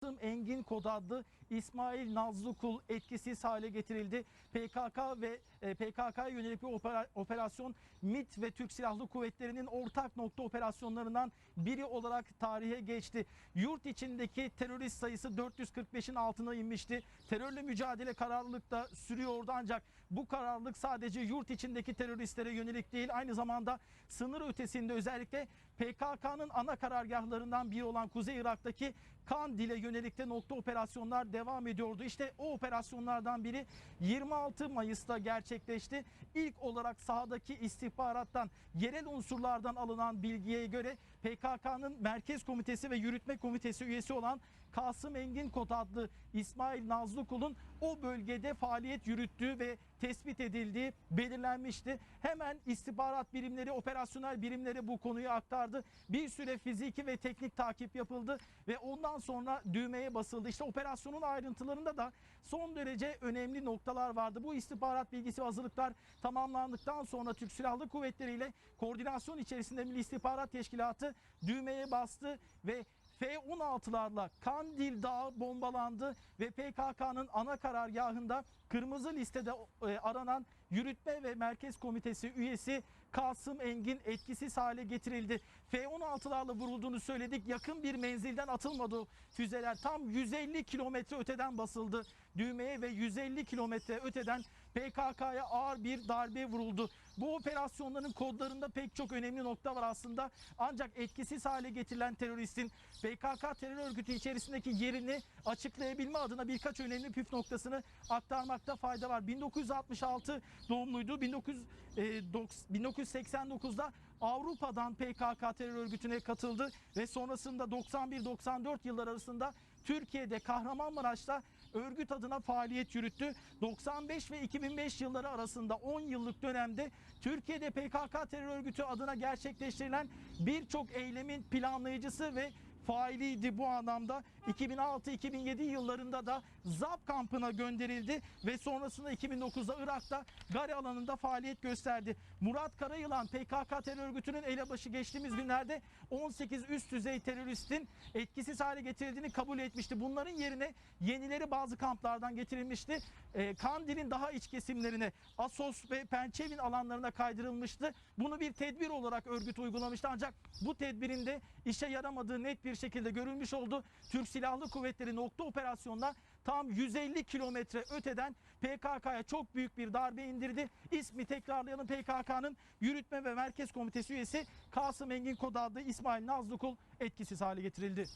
Kasım Engin Kod adlı İsmail Nazlıkul etkisiz hale getirildi. PKK ve e, PKK'ya yönelik bir opera- operasyon MİT ve Türk Silahlı Kuvvetleri'nin ortak nokta operasyonlarından biri olarak tarihe geçti. Yurt içindeki terörist sayısı 445'in altına inmişti. Terörle mücadele kararlılık da sürüyordu ancak bu kararlılık sadece yurt içindeki teröristlere yönelik değil aynı zamanda sınır ötesinde özellikle PKK'nın ana karargahlarından biri olan Kuzey Irak'taki Kandil'e yönelik de nokta operasyonlar devam ediyordu. İşte o operasyonlardan biri 26 Mayıs'ta gerçekleşti. İlk olarak sahadaki istihbarattan, yerel unsurlardan alınan bilgiye göre PKK'nın Merkez Komitesi ve Yürütme Komitesi üyesi olan Kasım Engin Kod adlı İsmail Nazlıkul'un o bölgede faaliyet yürüttüğü ve tespit edildiği belirlenmişti. Hemen istihbarat birimleri, operasyonel birimleri bu konuyu aktardı. Bir süre fiziki ve teknik takip yapıldı ve ondan sonra düğmeye basıldı. İşte operasyonun ayrıntılarında da son derece önemli noktalar vardı. Bu istihbarat bilgisi hazırlıklar tamamlandıktan sonra Türk Silahlı Kuvvetleri ile koordinasyon içerisinde Milli İstihbarat Teşkilatı düğmeye bastı ve F-16'larla Kandil Dağı bombalandı ve PKK'nın ana karargahında kırmızı listede e, aranan Yürütme ve Merkez Komitesi üyesi Kasım Engin etkisiz hale getirildi. F-16'larla vurulduğunu söyledik. Yakın bir menzilden atılmadı füzeler. Tam 150 kilometre öteden basıldı düğmeye ve 150 kilometre öteden PKK'ya ağır bir darbe vuruldu. Bu operasyonların kodlarında pek çok önemli nokta var aslında. Ancak etkisiz hale getirilen teröristin PKK terör örgütü içerisindeki yerini açıklayabilme adına birkaç önemli püf noktasını aktarmakta fayda var. 1966 doğumluydu. 1900, e, 1989'da Avrupa'dan PKK terör örgütüne katıldı ve sonrasında 91-94 yıllar arasında Türkiye'de Kahramanmaraş'ta örgüt adına faaliyet yürüttü. 95 ve 2005 yılları arasında 10 yıllık dönemde Türkiye'de PKK terör örgütü adına gerçekleştirilen birçok eylemin planlayıcısı ve failiydi bu anlamda. 2006-2007 yıllarında da ZAP kampına gönderildi ve sonrasında 2009'da Irak'ta Gari alanında faaliyet gösterdi. Murat Karayılan PKK terör örgütünün elebaşı geçtiğimiz günlerde 18 üst düzey teröristin etkisiz hale getirildiğini kabul etmişti. Bunların yerine yenileri bazı kamplardan getirilmişti. Ee, Kandil'in daha iç kesimlerine Asos ve Pençevin alanlarına kaydırılmıştı. Bunu bir tedbir olarak örgüt uygulamıştı ancak bu tedbirin de işe yaramadığı net bir şekilde görülmüş oldu. Türk Silahlı Kuvvetleri nokta operasyonla tam 150 kilometre öteden PKK'ya çok büyük bir darbe indirdi. İsmi tekrarlayalım PKK'nın Yürütme ve Merkez Komitesi üyesi Kasım Engin Kod adlı İsmail Nazlıkul etkisiz hale getirildi.